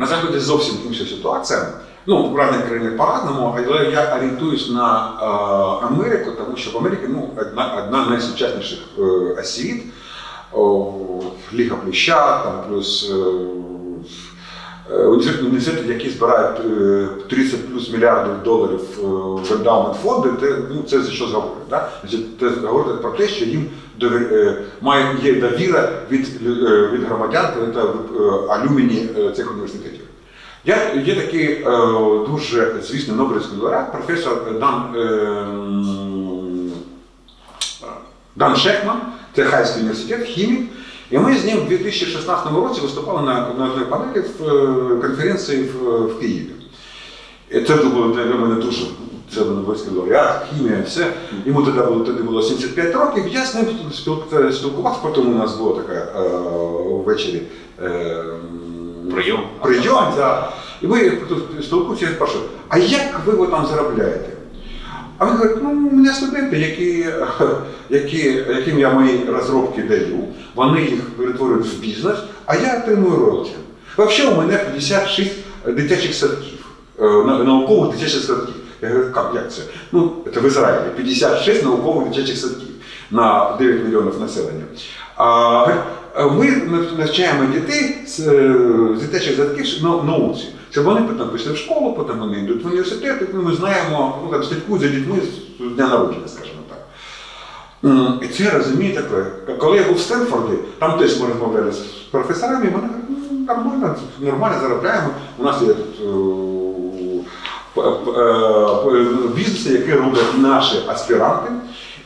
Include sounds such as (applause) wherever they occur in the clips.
На Заході зовсім інша ситуація. Ну, в разних країнах по-разному, але я орієнтуюсь на е, Америку, тому що в Америці ну, одна, одна з найсучасніших е, освіт, е, Ліга Плюща, там плюс е, університети, університети, які збирають е, 30 плюс мільярдів доларів е, в ендаумент фонди, це, ну, це за що говорить. Да? Це говорить про те, що їм довір, е, має, є довіра від, е, від громадян та е, алюміні е, цих університетів. Я, є такий е, дуже звісний Нобелівський лауреат, професор Дан, е, Дан Шекман, це Хайський університет, хімік. І ми з ним в 2016 році виступали на, одній панелі в е, конференції в, в Києві. І це було для мене дуже це Нобелівський лауреат, хімія, все. Йому тоді було, тоді було 75 років. Я з ним спіл- спілкувався, потім у нас була така е, ввечері. Е, Прийом. Прийом, да. І ми тут спілкуємося, я спрашиваю, а як ви там заробляєте? А він говорить, ну, у мене студенти, які, (laughs) які, яким я мої розробки даю, вони їх перетворюють в бізнес, а я отримую роялті. Взагалі у мене 56 дитячих садків, е, на- наукових дитячих садків. Я говорю, як, як це? Ну, це в Ізраїлі 56 наукових дитячих садків на 9 мільйонів населення. А, ми навчаємо дітей е, з дитячих садків на- науці. Щоб вони потім пішли в школу, потім вони йдуть в університет, і ми знаємо, ну там слідкують за дітьми з дня народження, скажімо так. І це таке. Коли я був в Стенфорді, там теж ми розмовляли з професорами, і вони кажуть, ну нормально, нормально заробляємо. У нас є тут е, е, бізнеси, які роблять наші аспіранти,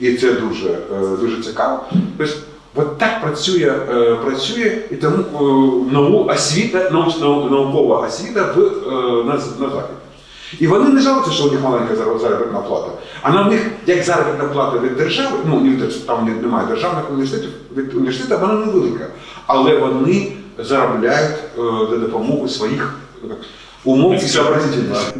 і це дуже, е, дуже цікаво. Тобто, от так працює, е, працює і тому е, нау, освіта, наукова освіта в, е, на, на Заході. І вони не жалуються, що у них маленька заробітна плата. А на них, як заробітна плата від держави, ну там немає державних університетів, від університету вона невелика. Але вони заробляють за допомогою своїх умов і сообразительності.